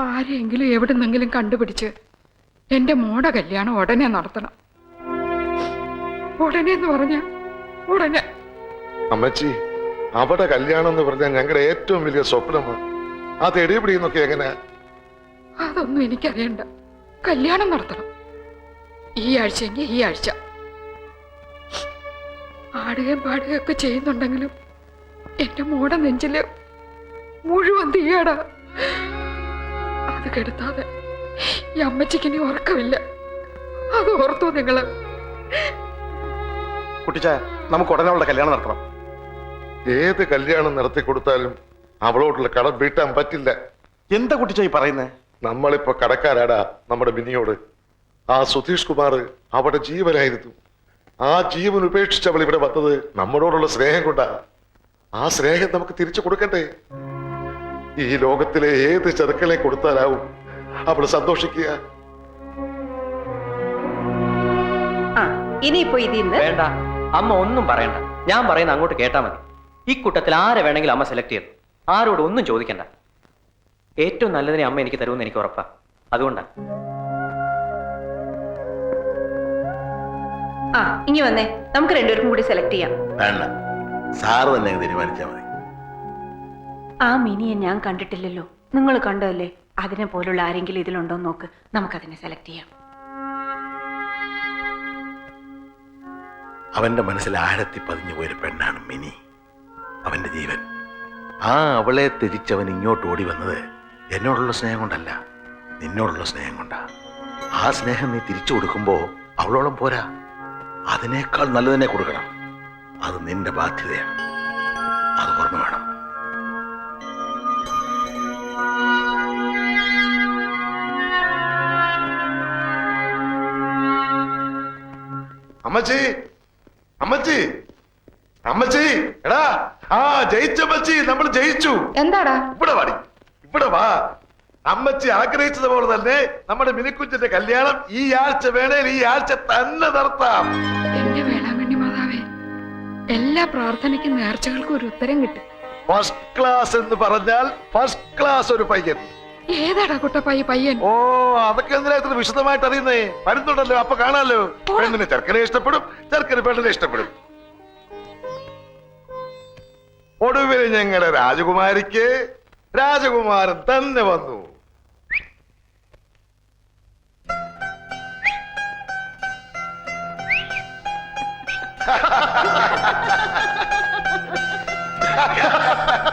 ആരെയെങ്കിലും എവിടുന്നെങ്കിലും കണ്ടുപിടിച്ച് എന്റെ മോടെ കല്യാണം ഉടനെ നടത്തണം. ഉടനെ എന്ന് പറഞ്ഞ ഉടനെ. അമ്മച്ചി അവിടെ കല്യാണം എന്ന് പറഞ്ഞാൽ ഞങ്ങളുടെ ഏറ്റവും വലിയ സ്വപ്നമാണ് ആ തെടിപിടിയെന്നൊക്കെ എങ്ങനെ? അതൊന്നും എനിക്കറിയണ്ട. കല്യാണം നടത്തണം. ഈ ആഴ്ചയെങ്കിൽ ഈ ആഴ്ച. ആടുകയും പാടുകയും ഒക്കെ ചെയ്യുന്നുണ്ടെങ്കിലും എന്റെ മോടെ നെഞ്ചിൽ മുഴുവൻ തീയാടാ. അത് കെടുത്താതെ ഈ അമ്മച്ചിക്ക് ഇനി ഉറക്കമില്ല. അത് ഓർത്തോ നിങ്ങൾ. കുട്ടിച്ച നമുക്ക് ഉടനെ അവളുടെ കല്യാണം നടത്തണം. ഏത് കല്യാണം നടത്തി കൊടുത്താലും അവളോടുള്ള കടം വീട്ടാൻ പറ്റില്ല. എന്താ കുട്ടിച്ച ഈ പറയുന്നേ? നമ്മളിപ്പോ കടക്കാരാടാ നമ്മുടെ ബിനിയോട് ആ സുധീഷ് കുമാർ അവിടെ ജീവനായിരുന്നു. ആ ജീവൻ ഉപേക്ഷിച്ച് അവൾ ഇവിടെ വന്നത് നമ്മളോടുള്ള സ്നേഹം കൊണ്ടാ. ആ സ്നേഹം നമുക്ക് തിരിച്ചു കൊടുക്കട്ടെ ഈ ലോകത്തിലെ ഏത് ചെറുക്കനെ കൊടുത്താലാവും അവൾ സന്തോഷിക്കുക? ആ ഇനിയിപ്പോ ഇതിന്ന് വേണ്ട. അമ്മ ഒന്നും പറയണ്ട. ഞാൻ പറയുന്ന അങ്ങോട്ട് കേട്ടാ മതി. ഈ കൂട്ടത്തിൽ ആരെ വേണമെങ്കിലും അമ്മ സെലക്ട് ചെയ്തു ആരോട് ഒന്നും ചോദിക്കണ്ട. ഏറ്റവും നല്ലതിനെ അമ്മ എനിക്ക് തരുമെന്ന് എനിക്ക് ഉറപ്പാ. അതുകൊണ്ടാ. ആ ഇനി വന്നേ. നമുക്ക് രണ്ടുപേർക്കും കൂടി സെലക്ട് ചെയ്യാം. വേണ്ട. സാറ് തന്നെ തീരുമാനിച്ചാൽ മതി. ആ മിനിയെ ഞാൻ കണ്ടിട്ടില്ലല്ലോ. നിങ്ങൾ കണ്ടതല്ലേ? അതിനെ പോലുള്ള ആരെങ്കിലും ഇതിലുണ്ടോ നോക്ക്. നമുക്കതിനെ സെലക്ട് ചെയ്യാം. അവന്റെ മനസ്സിൽ ആഴത്തി പതിഞ്ഞു പോയൊരു പെണ്ണാണ് മിനി. അവന്റെ ജീവൻ. ആ അവളെ തിരിച്ചവൻ ഇങ്ങോട്ട് ഓടി വന്നത് എന്നോടുള്ള സ്നേഹം കൊണ്ടല്ല. നിന്നോടുള്ള സ്നേഹം കൊണ്ടാ. ആ സ്നേഹം നീ തിരിച്ചു കൊടുക്കുമ്പോ അവളോളം പോരാ. അതിനേക്കാൾ നല്ലതിനെ കൊടുക്കണം. അത് നിന്റെ ബാധ്യതയാണ്. അത് ഓർമ്മ വേണം. അമ്മച്ചി അമ്മച്ചി അമ്മച്ചി എടാ ആ ജയിച്ചമ്മച്ചി നമ്മൾ ജയിച്ചു. എന്താടാ? ഇവിടെ വാടി ഇവിടെ വാ. അമ്മച്ചി ആഗ്രഹിച്ചതുപോലെ തന്നെ നമ്മുടെ മിനിക്കുഞ്ചിന്റെ കല്യാണം ഈ ആഴ്ച വേണേൽ ഈ ആഴ്ച തന്നെ നടത്താം. എന്റെ വേളാങ്കണ്ണി മാതാവേ എല്ലാ പ്രാർത്ഥനയ്ക്കും നേർച്ചകൾക്കും ഒരു ഉത്തരം കിട്ടും. ഫസ്റ്റ് ക്ലാസ് എന്ന് പറഞ്ഞാൽ ഫസ്റ്റ് ക്ലാസ് ഒരു പയ്യൻ. ഏതാടാ പയ്യൻ? ഓ അതൊക്കെ എന്തിനാ ഇത്ര വിശദമായിട്ട് അറിയുന്നേ? വരുന്നുണ്ടല്ലോ അപ്പൊ കാണാലോ പെണ്ണിന് ചെറുക്കനെ ഇഷ്ടപ്പെടും ചെറുക്കന് പെണ്ണിനെ ഇഷ്ടപ്പെടും. ഒടുവിൽ ഞങ്ങളുടെ രാജകുമാരിക്ക് രാജകുമാരൻ തന്നെ വന്നു.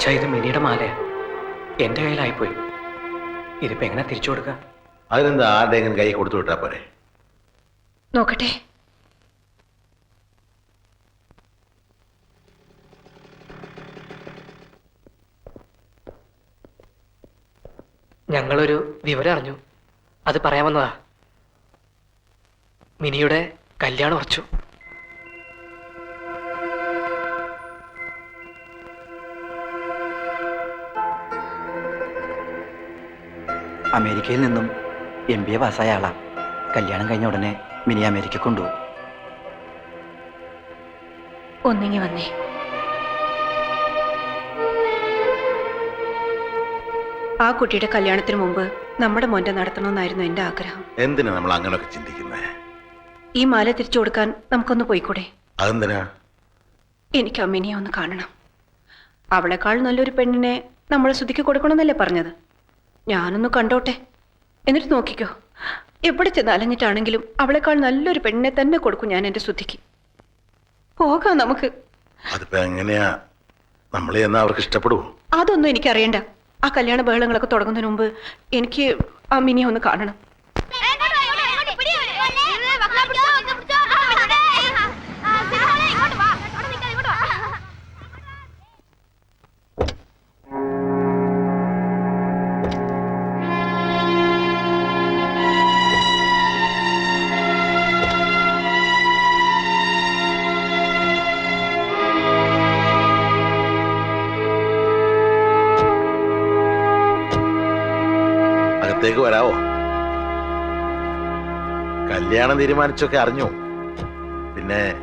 അച്ഛാ ഇത് മിനിയുടെ മാലയാ. എന്റെ കയ്യിലായിപ്പോയി. ഇതിപ്പോ എങ്ങനെ തിരിച്ചു കൊടുക്കുക അതിനെന്താ ആരുടെയെങ്കിലും കൈ കൊടുത്തു വിട്ടാ പോരെ? നോക്കട്ടെ. ഞങ്ങളൊരു വിവരം അറിഞ്ഞു. അത് പറയാമെന്നതാ മിനിയുടെ കല്യാണം ഉറച്ചു. അമേരിക്കയിൽ നിന്നും എം ബി എ പാസ്സായ ആളാ. കല്യാണം കഴിഞ്ഞ ഉടനെ മിനി അമേരിക്ക കൊണ്ടുപോകും. ഒന്നിങ്ങി വന്നേ. ആ കുട്ടിയുടെ കല്യാണത്തിന് മുമ്പ് നമ്മുടെ മോന്റെ നടത്തണമെന്നായിരുന്നു എന്റെ ആഗ്രഹം. എന്തിനാ നമ്മൾ അങ്ങനെയൊക്കെ ചിന്തിക്കുന്നത് ഈ മാല തിരിച്ചു കൊടുക്കാൻ നമുക്കൊന്ന് പോയിക്കൂടെ? അതെന്തിനാ? എനിക്ക് അമ്മിനിയെ ഒന്ന് കാണണം. അവളെക്കാൾ നല്ലൊരു പെണ്ണിനെ നമ്മൾ ശ്രുതിക്ക് കൊടുക്കണമെന്നല്ലേ പറഞ്ഞത്? ഞാനൊന്ന് കണ്ടോട്ടെ. എന്നിട്ട് നോക്കിക്കോ. എവിടെ ചെന്ന് അലഞ്ഞിട്ടാണെങ്കിലും അവളെക്കാൾ നല്ലൊരു പെണ്ണിനെ തന്നെ കൊടുക്കും ഞാൻ എന്റെ ശുദ്ധിക്ക് പോകാം നമുക്ക്. അതിപ്പോ എങ്ങനെയാ? നമ്മളെ എന്നാ അവർക്ക് ഇഷ്ടപ്പെടുവോ? അതൊന്നും എനിക്കറിയണ്ട. ആ കല്യാണ ബഹളങ്ങളൊക്കെ തുടങ്ങുന്നതിന് മുമ്പ് എനിക്ക് ആ അമ്മിനിയെ ഒന്ന് കാണണം. കല്യാണം തീരുമാനിച്ചൊക്കെ അറിഞ്ഞു. പിന്നെ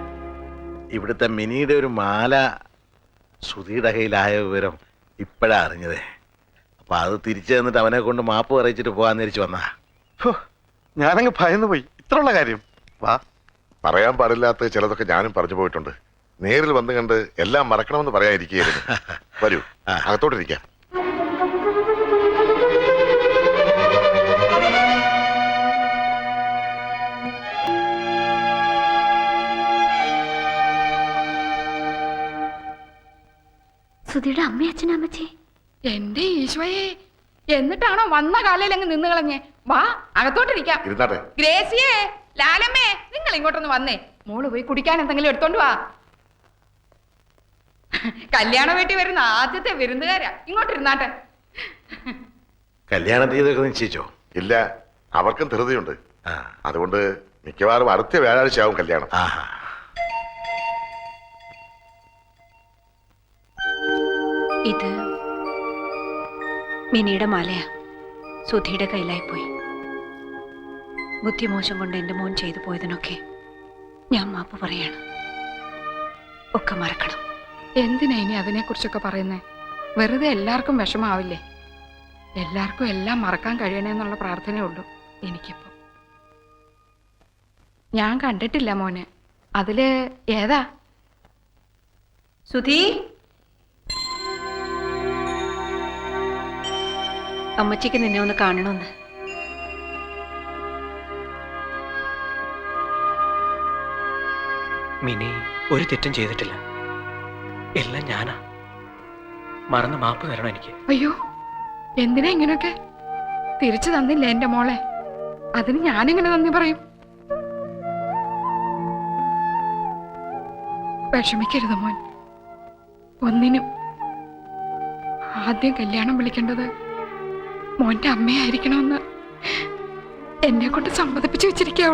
ഇവിടുത്തെ മിനിയുടെ ഒരു മാല ശ്രുതിയുടെ കയ്യിലായ വിവരം ഇപ്പോഴാ അറിഞ്ഞതേ. അപ്പൊ അത് തിരിച്ചു തന്നിട്ട് അവനെ കൊണ്ട് മാപ്പ് പറയിച്ചിട്ട് പോകാൻ തിരിച്ചു വന്നാ. ഞാനങ്ങ് ഭയന്നു പോയി ഇത്രയുള്ള കാര്യം. വാ. പറയാൻ പാടില്ലാത്ത ചിലതൊക്കെ ഞാനും പറഞ്ഞു പോയിട്ടുണ്ട്. നേരിൽ വന്നു കണ്ട് എല്ലാം മറക്കണമെന്ന് പറയാതിരിക്കുകയായിരുന്നു വരൂ ആ. അകത്തോട്ടിരിക്കാം. സുധിയുടെ അമ്മയച്ഛനും അമ്മച്ചി? എന്റെ ഈശോയെ എന്നിട്ടാണോ വന്ന കാലയിൽ അങ്ങ് നിന്ന് കളഞ്ഞേ? വാ അകത്തോട്ടിരിക്കാം. ഇരുന്നാട്ടെ. ഗ്രേസിയേ ലാലമ്മേ നിങ്ങൾ ഇങ്ങോട്ടൊന്ന് വന്നേ. മോൾ പോയി കുടിക്കാൻ എന്തെങ്കിലും എടുത്തോണ്ട് വാ. കല്യാണ വീട്ടിൽ വരുന്ന ആദ്യത്തെ വിരുന്നുകാരാ. ഇങ്ങോട്ടിരുന്നാട്ടെ. കല്യാണ തീയതിയൊക്കെ നിശ്ചയിച്ചോ? ഇല്ല അവർക്കും ധൃതിയുണ്ട്. ആ. അതുകൊണ്ട് മിക്കവാറും അടുത്ത വ്യാഴാഴ്ച ആവും കല്യാണം. ആഹാ. ഇത് മിനിയുടെ മാലയാ. സുധിയുടെ കയ്യിലായി പോയി ബുദ്ധിമോശം കൊണ്ട് എന്റെ മോൻ ചെയ്തു പോയതിനൊക്കെ ഞാൻ മാപ്പ് പറയാണ്. ഒക്കെ മറക്കണം. എന്തിനാ ഇനി അതിനെക്കുറിച്ചൊക്കെ പറയുന്നേ? വെറുതെ എല്ലാവർക്കും വിഷമാവില്ലേ? എല്ലാവർക്കും എല്ലാം മറക്കാൻ കഴിയണേന്നുള്ള പ്രാർത്ഥനയേ ഉള്ളൂ എനിക്കിപ്പോ. ഞാൻ കണ്ടിട്ടില്ല മോനെ. അതിൽ ഏതാ? സുധി? അമ്മച്ചിക്ക് നിന്നെ ഒന്ന് കാണണമെന്ന്. മിനി ഒരു തെറ്റും ചെയ്തിട്ടില്ല. എല്ലാം ഞാനാ. മറന്ന് മാപ്പ് തരണം എനിക്ക്. അയ്യോ എന്തിനാ ഇങ്ങനെയൊക്കെ? തിരിച്ചു തന്നില്ല എന്റെ മോളെ? അതിന് ഞാനെങ്ങനെ നന്ദി പറയും? വിഷമിക്കരുത് മോൻ. ഒന്നിനും ആദ്യം കല്യാണം വിളിക്കേണ്ടത് മോന്റെ അമ്മയായിരിക്കണമെന്ന് എന്നെ കൊണ്ട് സമ്മതിപ്പിച്ചു വെച്ചിരിക്കുക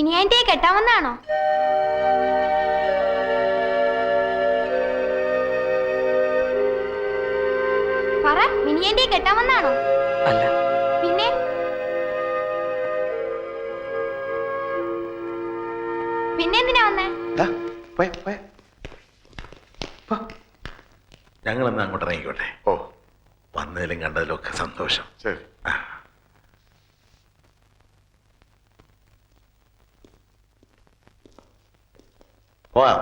അവൾ മിനിയാന്റിയെ കെട്ടാമെന്നാണോ പറ മിനിയാന്റിയെ കെട്ടാമെന്നാണോ അല്ല. പിന്നെ? പിന്നെ എന്തിനാ വന്നേ? എന്നാ അങ്ങോട്ട് ഇറങ്ങിക്കോട്ടെ? ഓ. വന്നതിലും കണ്ടതിലും ഒക്കെ സന്തോഷം. ശരി. പോവാം.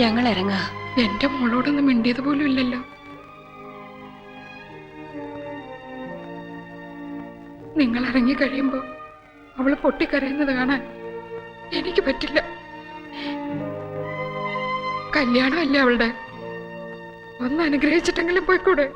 ഞങ്ങൾ ഇറങ്ങാ എന്റെ മോളോടൊന്നും മിണ്ടിയത് പോലും ഇല്ലല്ലോ. നിങ്ങൾ ഇറങ്ങി കഴിയുമ്പോ അവൾ പൊട്ടിക്കരയുന്നത് കാണാൻ എനിക്ക് പറ്റില്ല. കല്യാണമല്ലേ അവളുടെ? ഒന്ന് അനുഗ്രഹിച്ചിട്ടെങ്കിലും പോയിക്കൂടെ?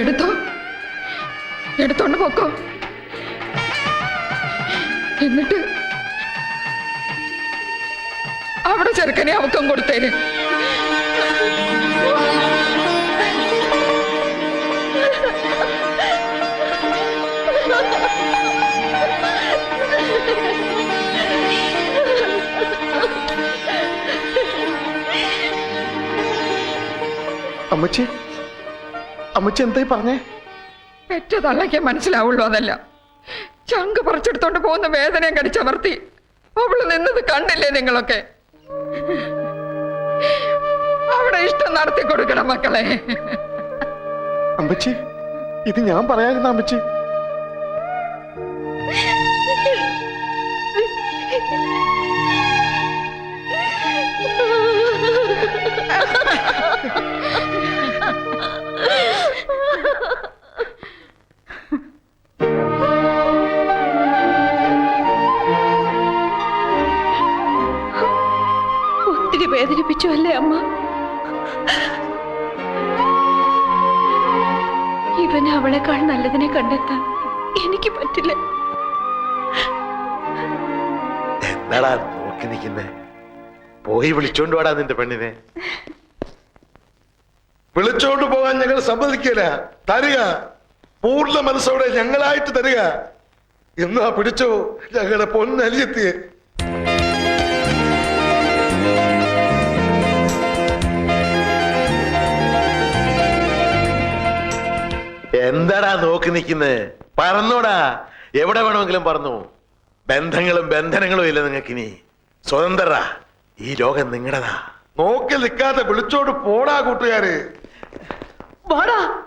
എടുത്തോ? എടുത്തോണ്ട് പോക്കോ. എന്നിട്ട് അവിടെ ചെറുക്കനെ അവക്കം കൊടുത്തേന്. അമ്മച്ചി അമ്മച്ചി എന്തായി പറഞ്ഞേ? പെറ്റ തള്ളയ്ക്ക് മനസ്സിലാവുള്ളൂ അതല്ല. ചങ്ക് പറിച്ചെടുത്തോണ്ട് പോകുന്ന വേദനയും കടിച്ചമർത്തി അവൾ നിന്നത് കണ്ടില്ലേ നിങ്ങളൊക്കെ? അവിടെ ഇഷ്ടം നടത്തി കൊടുക്കണം മക്കളെ. അമ്മച്ചി ഇത് ഞാൻ പറയാതിരുന്ന അമ്മച്ചി. ഒത്തിരി വേദനിപ്പിച്ചു അല്ലേ അമ്മ? ഇവന് അവളെക്കാൾ നല്ലതിനെ കണ്ടെത്താൻ എനിക്ക് പറ്റില്ല. എന്താടാ നോക്കി നിൽക്കുന്നേ? പോയി വിളിച്ചോണ്ട് വാടാ നിന്റെ പെണ്ണിനെ. വിളിച്ചോണ്ട് പോകാൻ ഞങ്ങൾ സമ്മതിക്കില്ല. തരിക. പൂർണ മനസ്സോടെ ഞങ്ങളായിട്ട് തരിക. എന്നാ പിടിച്ചോ? ഞങ്ങളുടെ പൊന്നലിയെത്തിയെ. എന്താടാ നോക്കി നിൽക്കുന്നത് പറന്നോടാ. എവിടെ വേണമെങ്കിലും പറന്നു. ബന്ധങ്ങളും ബന്ധനങ്ങളും ഇല്ല നിങ്ങൾക്കിനി. സ്വതന്ത്രരാ. ഈ ലോകം നിങ്ങളുടെതാ. നോക്കി നിൽക്കാതെ വിളിച്ചോട് പോടാ കൂട്ടുകാര്. വാടാ.